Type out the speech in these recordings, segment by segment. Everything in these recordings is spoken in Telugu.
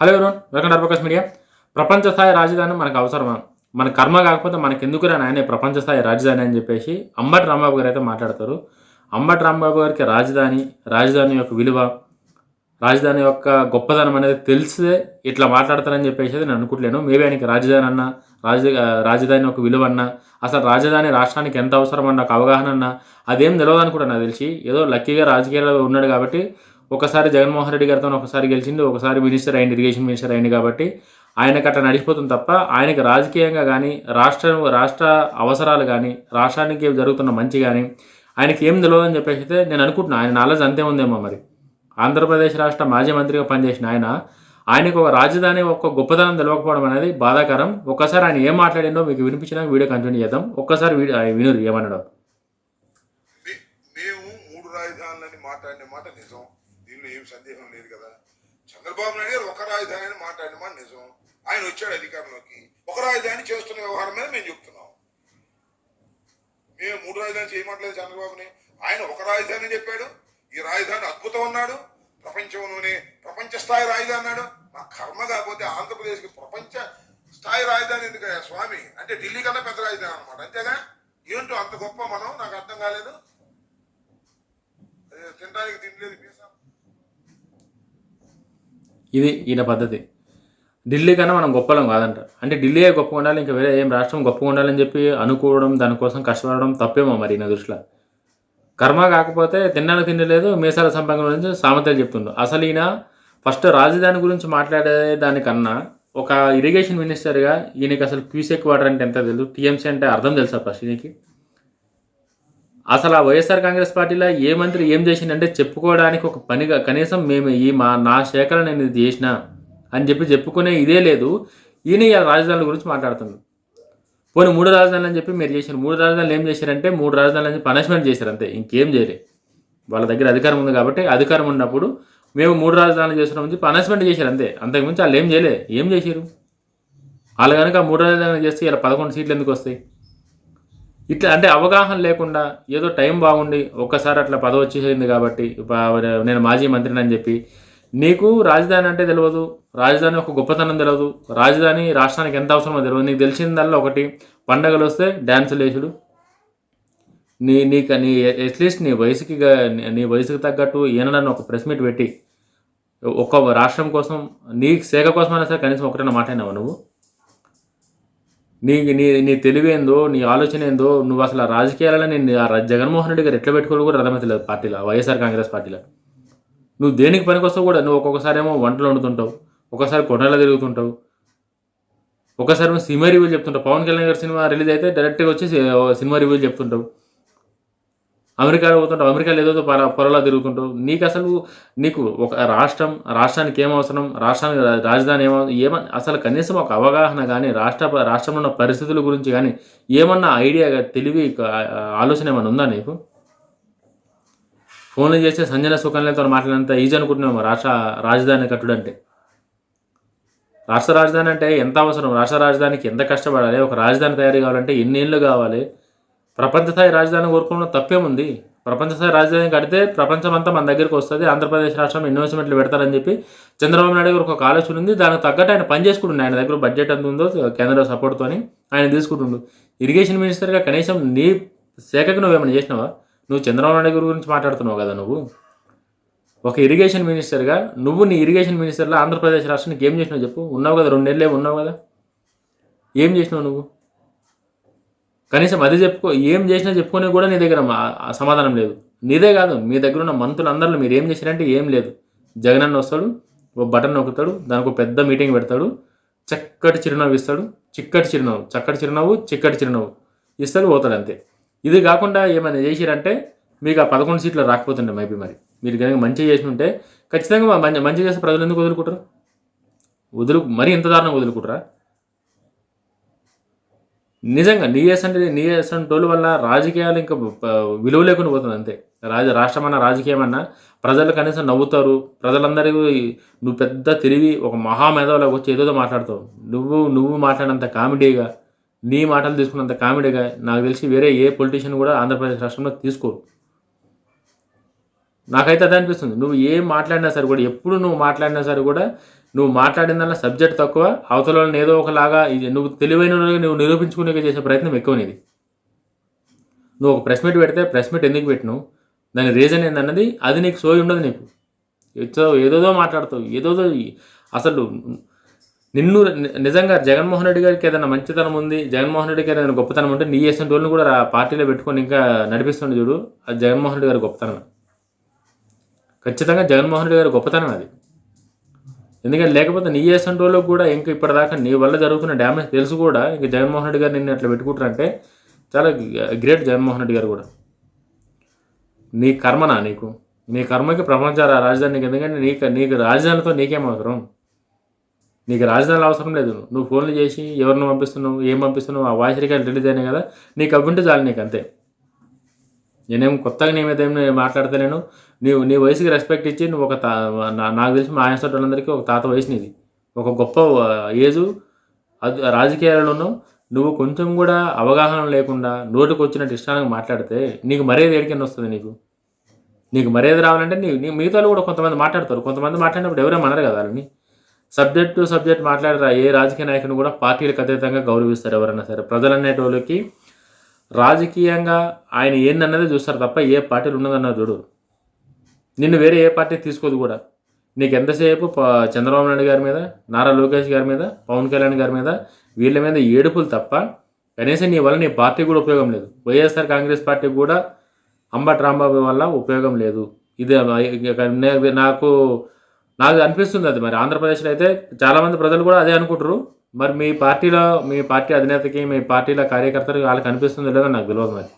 Hello everyone welcome to media. ప్రపంచ స్థాయి రాజధాని మనకు అవసరమా? మన కర్మ కాకపోతే మనకి ఎందుకురా నాయనే ప్రపంచ స్థాయి రాజధాని అని చెప్పేసి అంబటి రాంబాబు గారు అయితే మాట్లాడతారు. అంబటి రాంబాబు గారికి రాజధాని రాజధాని యొక్క విలువ రాజధాని యొక్క గొప్పదనం అనేది తెలిసే ఇట్లా మాట్లాడతారని చెప్పేసి నేను అనుకుంటలేను మేబీ ఆయనకి రాజధాని అన్న రాజ రాజధాని ఒక విలువ అన్న అసలు రాజధాని రాష్ట్రానికి ఎంత అవసరం అన్న ఒక అవగాహన అన్న అదేం తెలియదు అనుకుంటా నాకు తెలిసి. ఏదో లక్కీగా రాజకీయాల్లో ఉన్నాడు కాబట్టి ఒకసారి జగన్మోహన్ రెడ్డి గారితో ఒకసారి గెలిచింది ఒకసారి మినిస్టర్ అయింది ఇరిగేషన్ మినిస్టర్ అయింది కాబట్టి ఆయనకు అట్లా నడిచిపోతుంది తప్ప ఆయనకి రాజకీయంగా కానీ రాష్ట్ర రాష్ట్ర అవసరాలు కానీ రాష్ట్రానికి జరుగుతున్న మంచి కానీ ఆయనకి ఏం తెలియదు అని చెప్పేసి అయితే నేను అనుకుంటున్నాను ఆయన నాలెడ్జ్ అంతే ఉందేమో మరి. ఆంధ్రప్రదేశ్ రాష్ట్ర మాజీ మంత్రిగా పనిచేసిన ఆయన ఆయనకు ఒక రాజధాని ఒక గొప్పతనం తెలియకపోవడం అనేది బాధాకరం. ఒక్కసారి ఆయన ఏం మాట్లాడిండో మీకు వినిపించినాక వీడియో కంటిన్యూ చేద్దాం. ఒక్కసారి వీడియో వినురు ఏమన్నాడో మే- మేము మూడు రాజధానులని మాట్లాడిన మాట నిజం దీనిలో ఏం సందేహం లేదు కదా. చంద్రబాబు నాయుడు గారు ఒక రాజధాని అని మాట్లాడిన మాట నిజం. ఆయన వచ్చాడు అధికారంలోకి. ఒక రాజధాని చేస్తున్న వ్యవహారం మీద మేము చెప్తున్నాం. మేము మూడు రాజధాని చేయమట్లేదు చంద్రబాబుని. ఆయన ఒక రాజధాని అని చెప్పాడు. ఈ రాజధాని అద్భుతం అన్నాడు. ప్రపంచంలోనే ప్రపంచ స్థాయి రాజధాని అన్నాడు. మా కర్మ కాకపోతే ఆంధ్రప్రదేశ్కి ప్రపంచ స్థాయి రాజధాని ఎందుకయ్యా స్వామి? అంటే ఢిల్లీ కన్నా పెద్ద రాజధాని అనమాట అంతేగా ఏంటో అంత గొప్ప మనం? నాకు అర్థం కాలేదు. తినడానికి తినలేదు పీసా ఇది ఈయన పద్ధతి. ఢిల్లీ కన్నా మనం గొప్పలం కాదంట అంటే ఢిల్లీయే గొప్ప ఉండాలి ఇంకా వేరే ఏం రాష్ట్రం గొప్పగా ఉండాలని చెప్పి అనుకోవడం దానికోసం కష్టపడడం తప్పేమో మరి నా దృష్టిలో. కర్మ కాకపోతే తిన్నాను తినలేదు మీసాల సంపంగం గురించి సామెతలు చెప్తుండు అసలు ఈయన ఫస్ట్ రాజధాని గురించి మాట్లాడే దానికన్నా ఒక ఇరిగేషన్ మినిస్టర్గా ఈయనకి అసలు క్యూసెక్ వాటర్ అంటే ఎంత తెలుసు? టీఎంసీ అంటే అర్థం తెలుసా ఫస్ట్ ఈయనకి? అసలు ఆ వైఎస్ఆర్ కాంగ్రెస్ పార్టీలో ఏ మంత్రి ఏం చేసిందంటే చెప్పుకోవడానికి ఒక పనిగా కనీసం మేము ఈ మా నా శేఖరణ నేను ఇది చేసిన అని చెప్పి చెప్పుకునే ఇదే లేదు. ఈయన రాజధానుల గురించి మాట్లాడుతుంది పోనీ మూడు రాజధానులు అని చెప్పి మీరు చేశారు. మూడు రాజధానులు ఏం చేశారంటే మూడు రాజధానులు అని పనిష్మెంట్ చేశారు అంతే. ఇంకేం చేయలే. వాళ్ళ దగ్గర అధికారం ఉంది కాబట్టి అధికారం ఉన్నప్పుడు మేము మూడు రాజధానులు చేస్తున్నాం చెప్పి పనిష్మెంట్ చేశారు అంతే. అంతకుమించి వాళ్ళు ఏం చేయలే. ఏం చేశారు? వాళ్ళు కనుక మూడు రాజధానులు చేస్తే ఇలా పదకొండు సీట్లు ఎందుకు వస్తాయి? ఇట్లా అంటే అవగాహన లేకుండా ఏదో టైం బాగుండి ఒక్కసారి అట్లా పదవి వచ్చేసింది కాబట్టి నేను మాజీ మంత్రిని అని చెప్పి నీకు రాజధాని అంటే తెలియదు రాజధాని ఒక గొప్పతనం తెలియదు రాజధాని రాష్ట్రానికి ఎంత అవసరమో తెలియదు నీకు తెలిసిందల్లా ఒకటి పండగలు వస్తే డ్యాన్సులు వేసుడు నీ నీకు నీ అట్లీస్ట్ నీ వయసుకి నీ వయసుకి తగ్గట్టు ఈయనని ఒక ప్రెస్ మీట్ పెట్టి ఒక రాష్ట్రం కోసం నీ సేవ కోసమైనా సరే కనీసం ఒకటైనా మాట్లాడినావు నువ్వు? నీ నీ నీ తెలివేందో నీ ఆలోచన ఏందో నువ్వు అసలు రాజకీయాలలో నేను ఆ జగన్మోహన్ రెడ్డి గారు ఎట్లా పెట్టుకోవాలి కూడా అర్థమవుతలేదు పార్టీలో వైఎస్ఆర్ కాంగ్రెస్ పార్టీలో. నువ్వు దేనికి పనికొస్తావు కూడా నువ్వు ఒక్కొక్కసారి ఏమో వంటలు వండుతుంటావు ఒకసారి కొండల తిరుగుతుంటావు ఒకసారి సినిమా రివ్యూలు చెప్తుంటావు. పవన్ కళ్యాణ్ గారి సినిమా రిలీజ్ అయితే డైరెక్ట్గా వచ్చి సినిమా రివ్యూలు చెప్తుంటావు. అమెరికాలో పోతుంటావు అమెరికాలో ఏదో పర పొరలా తిరుగుతుంటావు. నీకు అసలు నీకు ఒక రాష్ట్రం రాష్ట్రానికి ఏం అవసరం? రాష్ట్రానికి రాజధాని ఏమ ఏమ అసలు కనీసం ఒక అవగాహన కానీ రాష్ట్ర రాష్ట్రంలో ఉన్న పరిస్థితుల గురించి కానీ ఏమన్నా ఐడియా తెలివి ఆలోచన ఏమైనా ఉందా నీకు? ఫోన్లు చేస్తే సంజన సుఖంలతో మాట్లాడినంత ఈజీ అనుకుంటున్నాము రాష్ట్ర రాజధాని కట్టుడు అంటే రాష్ట్ర రాజధాని అంటే ఎంత అవసరం? రాష్ట్ర రాజధానికి ఎంత కష్టపడాలి? ఒక రాజధాని తయారు కావాలంటే ఎన్ని ఏళ్ళు కావాలి? ప్రపంచ స్థాయి రాజధాని కోరుకోవడం తప్పేముంది? ప్రపంచ స్థాయి రాజధాని కడితే ప్రపంచం అంతా మన దగ్గరికి వస్తుంది. ఆంధ్రప్రదేశ్ రాష్ట్రం ఇన్వెస్ట్మెంట్లు పెడతారని చెప్పి చంద్రబాబు నాయుడు గారు ఒక ఆలోచన ఉంది. దానికి తగ్గట్టు ఆయన పని చేసుకుంటుండే. ఆయన దగ్గర బడ్జెట్ ఎంత ఉందో కేంద్ర సపోర్ట్తో ఆయన తీసుకుంటుండు. ఇరిగేషన్ మినిస్టర్గా కనీసం నీ శాఖకు నువ్వేమైనా చేసినావా? నువ్వు చంద్రబాబు నాయుడు గారి గురించి మాట్లాడుతున్నావు కదా నువ్వు. ఒక ఇరిగేషన్ మినిస్టర్గా నువ్వు నీ ఇరిగేషన్ మినిస్టర్లో ఆంధ్రప్రదేశ్ రాష్ట్రానికి ఏం చేసినావు చెప్పు? ఉన్నావు కదా. రెండేళ్ళే ఉన్నావు కదా. ఏం చేసినావు నువ్వు? కనీసం అది చెప్పుకో ఏం చేసినా చెప్పుకొని కూడా నీ దగ్గర సమాధానం లేదు. నీదే కాదు మీ దగ్గర ఉన్న మంత్రులందరిలో మీరు ఏం చేశారంటే ఏం లేదు. జగన్ అన్న వస్తాడు ఓ బటన్ నొక్కుతాడు దానికి ఒక పెద్ద మీటింగ్ పెడతాడు చక్కటి చిరునవ్వు ఇస్తాడు చిక్కటి చిరునవ్వు చక్కటి చిరునవ్వు చిక్కటి చిరునవ్వు ఇస్తాడు పోతాడు అంతే. ఇది కాకుండా ఏమైనా చేసిరంటే మీకు ఆ పదకొండు సీట్లు రాకపోతుండే మైబీ మరి. మీరు కనుక మంచిగా చేసి ఉంటే ఖచ్చితంగా మంచి మంచి చేస్తే ప్రజలు ఎందుకు వదులుకుంటారు? వదులు మరీ ఇంత దారుణంగా వదులుకుంటారా? నిజంగా నీఎస్ అంటే నీఎస్ టోల్ వల్ల రాజకీయాలు ఇంకా విలువ లేకుండా పోతుంది అంతే. రాజ రాష్ట్రం అన్న రాజకీయం అన్నా ప్రజలు కనీసం నవ్వుతారు. ప్రజలందరికీ నువ్వు పెద్ద తిరిగి ఒక మహామేధవలోకి వచ్చి ఏదో మాట్లాడతావు. నువ్వు నువ్వు మాట్లాడినంత కామెడీగా నీ మాటలు తీసుకున్నంత కామెడీగా నాకు తెలిసి వేరే ఏ పొలిటీషియన్ కూడా ఆంధ్రప్రదేశ్ రాష్ట్రంలో తీసుకోరు. నాకైతే అదే అనిపిస్తుంది. నువ్వు ఏం మాట్లాడినా సరే కూడా ఎప్పుడు నువ్వు మాట్లాడినా సరే కూడా నువ్వు మాట్లాడిందల్లా సబ్జెక్ట్ తక్కువ అవతల ఏదో ఒకలాగా ఇది నువ్వు తెలివైన నువ్వు నిరూపించుకునే చేసే ప్రయత్నం ఎక్కువ నీది నువ్వు ఒక ప్రెస్ మీట్ పెడితే ప్రెస్ మీట్ ఎందుకు పెట్టినావు? దాని రీజన్ ఏందన్నది అది నీకు సోయి ఉండదు నీకు. ఏదో ఏదోదో మాట్లాడతావు ఏదోదో అసలు నిన్ను నిజంగా జగన్మోహన్ రెడ్డి గారికి ఏదైనా మంచితనం ఉంది జగన్మోహన్ రెడ్డికి ఏదైనా గొప్పతనం ఉంటే నీ చేసిన వాళ్ళని కూడా పార్టీలో పెట్టుకొని ఇంకా నడిపిస్తుండే చూడు అది జగన్మోహన్ రెడ్డి గారి గొప్పతనం ఖచ్చితంగా జగన్మోహన్ రెడ్డి గారి గొప్పతనం అది. ఎందుకంటే లేకపోతే నీ వేసిన వాళ్ళకి కూడా ఇంకా ఇప్పటిదాకా నీ వల్ల జరుగుతున్న డ్యామేజ్ తెలుసు కూడా. ఇంకా జగన్మోహన్ రెడ్డి గారు నిన్ను అట్లా పెట్టుకుంటారంటే చాలా గ్రేట్ జగన్మోహన్ రెడ్డి గారు కూడా. నీ కర్మనా నీకు? నీ కర్మకి ప్రపంచ రాజధానికి రాజధాని ఎందుకంటే నీకు నీకు రాజధానితో నీకేం అవసరం? నీకు రాజధానులు అవసరం లేదు. నువ్వు ఫోన్లు చేసి ఎవరిని పంపిస్తున్నావు ఏం పంపిస్తున్నావు ఆ వాయిస్ రికార్డ్ రిలీజ్ అయినాయి కదా. నీకు అవి చాలు నీకు అంతే. నేనేం కొత్తగా నీ మీద ఏమి మాట్లాడతలేను. నీవు నీ వయసుకి రెస్పెక్ట్ ఇచ్చి నువ్వు ఒక తా నా- నాకు తెలిసి మా ఆయన వాళ్ళందరికీ ఒక తాత వయసు నీది. ఒక గొప్ప ఏజు. అది రాజకీయాలలోనూ నువ్వు కొంచెం కూడా అవగాహన లేకుండా నోటికి వచ్చినట్టు ఇష్టానికి మాట్లాడితే నీకు మర్యాద ఏడికన్నా వస్తుంది నీకు? నీకు మర్యాద రావాలంటే నీ నీ మిగతా వాళ్ళు కూడా కొంతమంది మాట్లాడతారు. కొంతమంది మాట్లాడినప్పుడు ఎవరేం అనరు కదా వాళ్ళని. సబ్జెక్ట్ టు సబ్జెక్ట్ మాట్లాడరా? ఏ రాజకీయ నాయకుని కూడా పార్టీలకు అతీతంగా గౌరవిస్తారు ఎవరైనా సరే. ప్రజలు అనేటోళ్ళకి రాజకీయంగా ఆయన ఏందన్నది చూస్తారు తప్ప ఏ పార్టీలు ఉన్నదన్నది చూడు నిన్ను వేరే ఏ పార్టీ తీసుకోదు కూడా. నీకు ఎంతసేపు చంద్రబాబు నాయుడు గారి మీద నారా లోకేష్ గారి మీద పవన్ కళ్యాణ్ గారి మీద వీళ్ళ మీద ఏడుపులు తప్ప కనీసం నీ వల్ల నీ పార్టీ కూడా ఉపయోగం లేదు. వైఎస్ఆర్ కాంగ్రెస్ పార్టీ కూడా అంబటి రాంబాబు వల్ల ఉపయోగం లేదు. ఇది నాకు నాకు అనిపిస్తుంది అది మరి. ఆంధ్రప్రదేశ్లో అయితే చాలామంది ప్రజలు కూడా అదే అనుకుంటారు మరి మీ పార్టీలో మీ పార్టీ అధినేతకి మీ పార్టీల కార్యకర్తలకు వాళ్ళకి అనిపిస్తుందో లేదో నాకు తెలియదు మరి.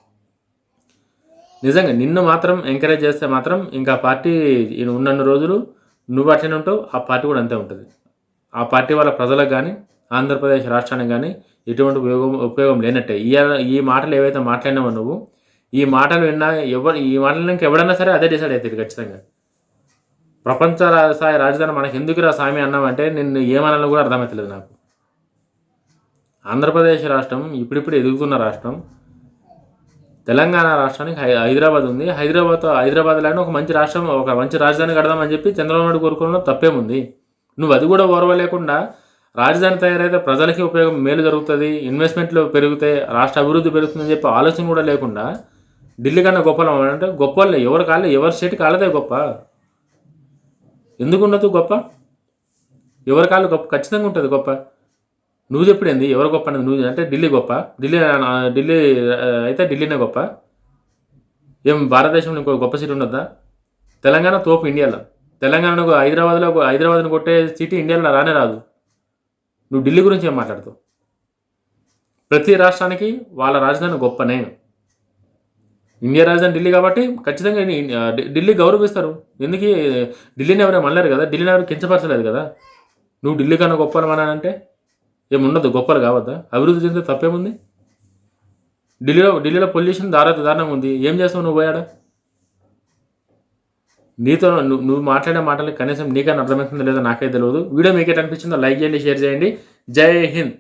నిజంగా నిన్ను మాత్రం ఎంకరేజ్ చేస్తే మాత్రం ఇంకా పార్టీ ఉన్నన్ని రోజులు నువ్వు అట్లనే ఉంటావు ఆ పార్టీ కూడా అంతే ఉంటుంది. ఆ పార్టీ వాళ్ళ ప్రజలకు కానీ ఆంధ్రప్రదేశ్ రాష్ట్రానికి కానీ ఎటువంటి ఉపయోగం ఉపయోగం లేనట్టే. ఈ ఈ మాటలు ఏవైతే మాట్లాడినావో నువ్వు ఈ మాటలు విన్నా ఎవరు ఈ మాటలు ఇంకా ఎవడన్నా సరే అదే డిసైడ్ అవుతుంది ఖచ్చితంగా. ప్రపంచ స్థాయి రాజధాని మనకి ఎందుకురా స్వామి అన్నామంటే నిన్ను ఏమనాలో కూడా అర్థమవుతలేదు నాకు. ఆంధ్రప్రదేశ్ రాష్ట్రం ఇప్పుడిప్పుడు ఎదుగుతున్న రాష్ట్రం. తెలంగాణ రాష్ట్రానికి హై హైదరాబాద్ ఉంది. హైదరాబాద్ హైదరాబాద్ హైదరాబాద్లోనే ఒక మంచి రాష్ట్రం ఒక మంచి రాజధాని కడదామని చెప్పి చంద్రబాబు నాయుడు కోరుకోవడంలో తప్పేముంది. నువ్వు అది కూడా ఓర్వలేకుండా రాజధాని తయారైతే ప్రజలకి ఉపయోగం మేలు జరుగుతుంది ఇన్వెస్ట్మెంట్లు పెరుగుతాయి రాష్ట్ర అభివృద్ధి పెరుగుతుందని చెప్పి ఆలోచన కూడా లేకుండా ఢిల్లీ కన్నా గొప్ప అంటే గొప్ప ఎవరు కాలే ఎవరి స్టేట్ కాలదే గొప్ప. ఎందుకు ఉండదు గొప్ప? ఎవరి కాళ్ళు గొప్ప? ఖచ్చితంగా ఉంటుంది గొప్ప. నువ్వు చెప్పుడేంది ఎవరు గొప్ప అనేది నువ్వు అంటే ఢిల్లీ గొప్ప. ఢిల్లీ ఢిల్లీ అయితే ఢిల్లీనే గొప్ప. ఏం భారతదేశంలో ఇంకో గొప్ప సిటీ ఉండొద్దా? తెలంగాణ తోపు ఇండియాలో. తెలంగాణకు హైదరాబాద్లో హైదరాబాద్ని కొట్టే సిటీ ఇండియాలో రానే రాదు. నువ్వు ఢిల్లీ గురించి ఏం మాట్లాడుతావు? ప్రతి రాష్ట్రానికి వాళ్ళ రాజధాని గొప్పనే. ఇండియా రాజధాని ఢిల్లీ కాబట్టి ఖచ్చితంగా ఢిల్లీ గౌరవిస్తారు. ఎందుకు? ఢిల్లీని ఎవరైనా మళ్ళారు కదా? ఢిల్లీని ఎవరు కించపరచలేదు కదా? నువ్వు ఢిల్లీ కన్నా గొప్పలు అంటే ఏముండదు గొప్పలు కావద్దా? అభివృద్ధి చెందితే తప్పేముంది? ఢిల్లీలో ఢిల్లీలో పొల్యూషన్ దారా దారుణంగా ఉంది. ఏం చేస్తావు నువ్వు పోయాడా? నీతో నువ్వు నువ్వు మాట్లాడే మాటలు కనీసం నీకన్నా అర్థమవుతుందో లేదో నాకైతే తెలియదు వీడియో మీకు ఎట్లా అనిపించిందో లైక్ చేయండి షేర్ చేయండి. జై హింద్.